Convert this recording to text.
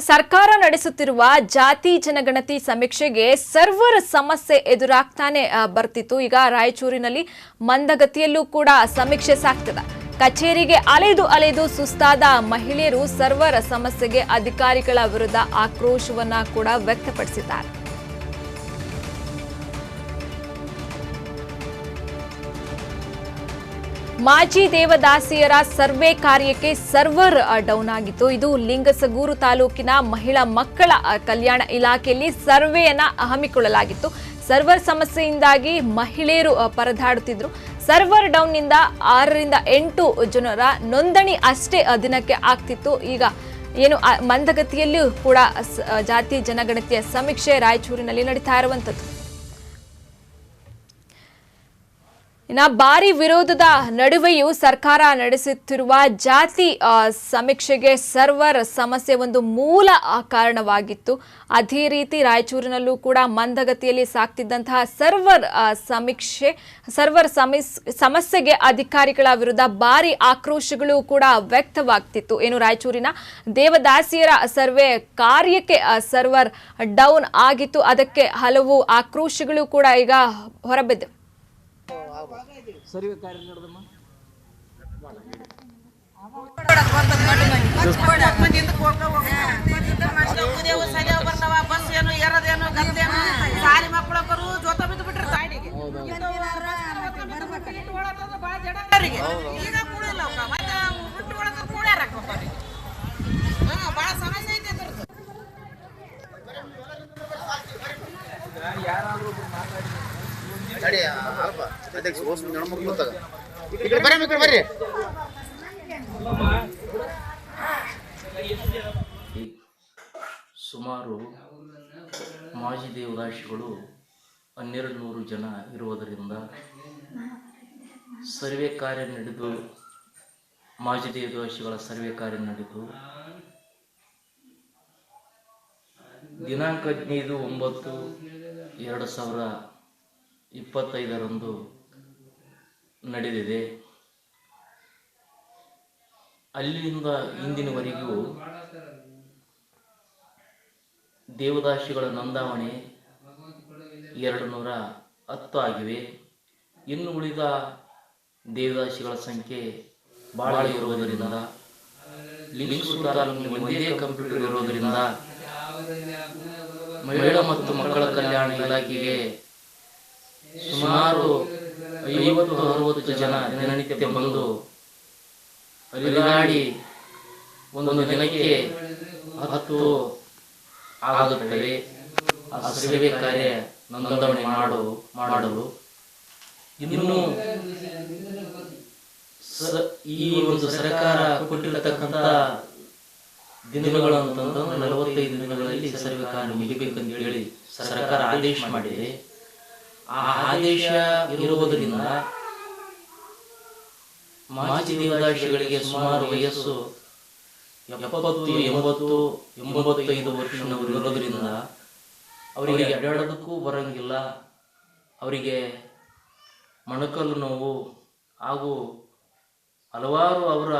ಸರ್ಕಾರ ನಡೆಸುತ್ತಿರುವ ಜಾತಿ ಜನಗಣತಿ ಸಮೀಕ್ಷೆಗೆ ಸರ್ವರ್ ಸಮಸ್ಯೆ ಎದುರಾಗ್ತಾನೆ ಬರ್ತಿತ್ತು. ಈಗ ರಾಯಚೂರಿನಲ್ಲಿ ಮಂದಗತಿಯಲ್ಲೂ ಕೂಡ ಸಮೀಕ್ಷೆ ಸಾಕ್ತದೆ ಕಚೇರಿಗೆ ಅಲೆದು ಅಲೆದು ಸುಸ್ತಾದ ಮಹಿಳೆಯರು ಸರ್ವರ್ ಸಮಸ್ಯೆಗೆ ಅಧಿಕಾರಿಗಳ ವಿರುದ್ಧ ಆಕ್ರೋಶವನ್ನ ಕೂಡ ವ್ಯಕ್ತಪಡಿಸಿದ್ದಾರೆ. ಮಾಜಿ ದೇವದಾಸಿಯರ ಸರ್ವೆ ಕಾರ್ಯಕ್ಕೆ ಸರ್ವರ್ ಡೌನ್ ಆಗಿತ್ತು. ಇದು ಲಿಂಗಸಗೂರು ತಾಲೂಕಿನ ಮಹಿಳಾ ಮಕ್ಕಳ ಕಲ್ಯಾಣ ಇಲಾಖೆಯಲ್ಲಿ ಸರ್ವೆಯನ್ನ ಹಮ್ಮಿಕೊಳ್ಳಲಾಗಿತ್ತು. ಸರ್ವರ್ ಸಮಸ್ಯೆಯಿಂದಾಗಿ ಮಹಿಳೆಯರು ಪರದಾಡುತ್ತಿದ್ದರು ಸರ್ವರ್ ಡೌನ್ನಿಂದ ಆರರಿಂದ ಎಂಟು ಜನರ ನೋಂದಣಿ ಅಷ್ಟೇ ದಿನಕ್ಕೆ ಆಗ್ತಿತ್ತು. ಈಗ ಏನು ಮಂದಗತಿಯಲ್ಲೂ ಕೂಡ ಜಾತಿ ಜನಗಣತಿಯ ಸಮೀಕ್ಷೆ ರಾಯಚೂರಿನಲ್ಲಿ ನಡೀತಾ ಇರುವಂಥದ್ದು ಇನ್ನ ಭಾರಿ ವಿರೋಧದ ನಡುವೆಯೂ ಸರ್ಕಾರ ನಡೆಸುತ್ತಿರುವ ಜಾತಿ ಸಮೀಕ್ಷೆಗೆ ಸರ್ವರ್ ಸಮಸ್ಯೆ ಒಂದು ಮೂಲ ಕಾರಣವಾಗಿತ್ತು. ಅದೇ ರೀತಿ ರಾಯಚೂರಿನಲ್ಲೂ ಕೂಡ ಮಂದಗತಿಯಲ್ಲಿ ಸಾಕ್ತಿದ್ದಂತಹ ಸರ್ವರ್ ಸಮೀಕ್ಷೆ, ಸರ್ವರ್ ಸಮೀಸ್, ಸಮಸ್ಯೆಗೆ ಅಧಿಕಾರಿಗಳ ವಿರುದ್ಧ ಭಾರಿ ಆಕ್ರೋಶಗಳು ಕೂಡ ವ್ಯಕ್ತವಾಗ್ತಿತ್ತು. ಏನು ರಾಯಚೂರಿನ ದೇವದಾಸಿಯರ ಸರ್ವೆ ಕಾರ್ಯಕ್ಕೆ ಸರ್ವರ್ ಡೌನ್ ಆಗಿತ್ತು. ಅದಕ್ಕೆ ಹಲವು ಆಕ್ರೋಶಗಳು ಕೂಡ ಈಗ ಹೊರಬಿದ್ದಿವೆ. ಸರ್ವೆ ಕಾರ್ಯ ನಡೆದಮ್ಮ. ಬಸ್ ಏನು ಏರದೇನು ಗದ್ದೇನು ಸಾಲಿ ಮಕ್ಕಳೊಬ್ಬರು ಜೋತ ಬಿದ್ದು ಬಿಟ್ರು ಸಾಡಿಗೆ ಈಗ ಕೂಡಿಲ್ಲ ಬರ್ರಿ ಸುಮಾರು ಮಾಜಿ ದೇವದಾಸಿಗಳು ಹನ್ನೆರಡು ನೂರು ಜನ ಇರುವುದರಿಂದ ಸರ್ವೆ ಕಾರ್ಯ ನಡೆದು, ಮಾಜಿ ದೇವದಾಸಿಗಳ ಸರ್ವೆ ಕಾರ್ಯ ನಡೆದು, ದಿನಾಂಕ ಹದಿನೈದು ಒಂಬತ್ತು ಎರಡು ಸಾವಿರ ಇಪ್ಪತ್ತೈದರಂದು ನಡೆದಿದೆ. ಅಲ್ಲಿಂದ ಇಂದಿನವರೆಗೂ ದೇವದಾಸಿಗಳ ನೋಂದಾವಣೆ ಎರಡು ನೂರ ಹತ್ತು ಆಗಿವೆ. ಇನ್ನು ಉಳಿದ ದೇವದಾಸಿಗಳ ಸಂಖ್ಯೆ ಬಹಳ ಇರುವುದರಿಂದ ಒಂದೇ ಕಂಪ್ಯೂಟರ್ ಇರುವುದರಿಂದ, ಮಹಿಳಾ ಮತ್ತು ಮಕ್ಕಳ ಕಲ್ಯಾಣ ಇಲಾಖೆಗೆ ಸುಮಾರು ಐವತ್ತು ಅರವತ್ತು ಜನ ದಿನನಿತ್ಯ ಬಂದು ಅಲಿದಾಡಿ ಒಂದೊಂದು ದಿನಕ್ಕೆ ಹತ್ತು ಆಗುತ್ತವೆ. ಆ ಸೇವೆ ಕಾರ್ಯ ನೋಂದಣಿ ಮಾಡು, ಮಾಡಲು. ಇನ್ನು ಈ ಒಂದು ಸರ್ಕಾರ ಕೊಟ್ಟಿರತಕ್ಕಂತ ದಿನಗಳು ಅಂತಂದ್ರೆ ನಲವತ್ತೈದು ದಿನಗಳಲ್ಲಿ ಸರ್ವೆ ಕಾರ್ಯ ಮುಗಿಬೇಕಂತ ಹೇಳಿ ಸರ್ಕಾರ ಆದೇಶ ಮಾಡಿದೆ. ಆ ಆದೇಶ ಇರುವುದರಿಂದ ಮಾಜಿ ದೇವದಾಶಿಗಳಿಗೆ ಸುಮಾರು ವಯಸ್ಸು ಎಪ್ಪತ್ತು, ಎಂಬತ್ತು, ಎಂಬತ್ತೈದು ವರ್ಷದವರು ಇರೋದರಿಂದ ಅವರಿಗೆ ಅಡ್ಡಾಡೋದಕ್ಕೂ ಬರಂಗಿಲ್ಲ. ಅವರಿಗೆ ಮೊಣಕಲ್ಲು ನೋವು ಹಾಗೂ ಹಲವಾರು ಅವರ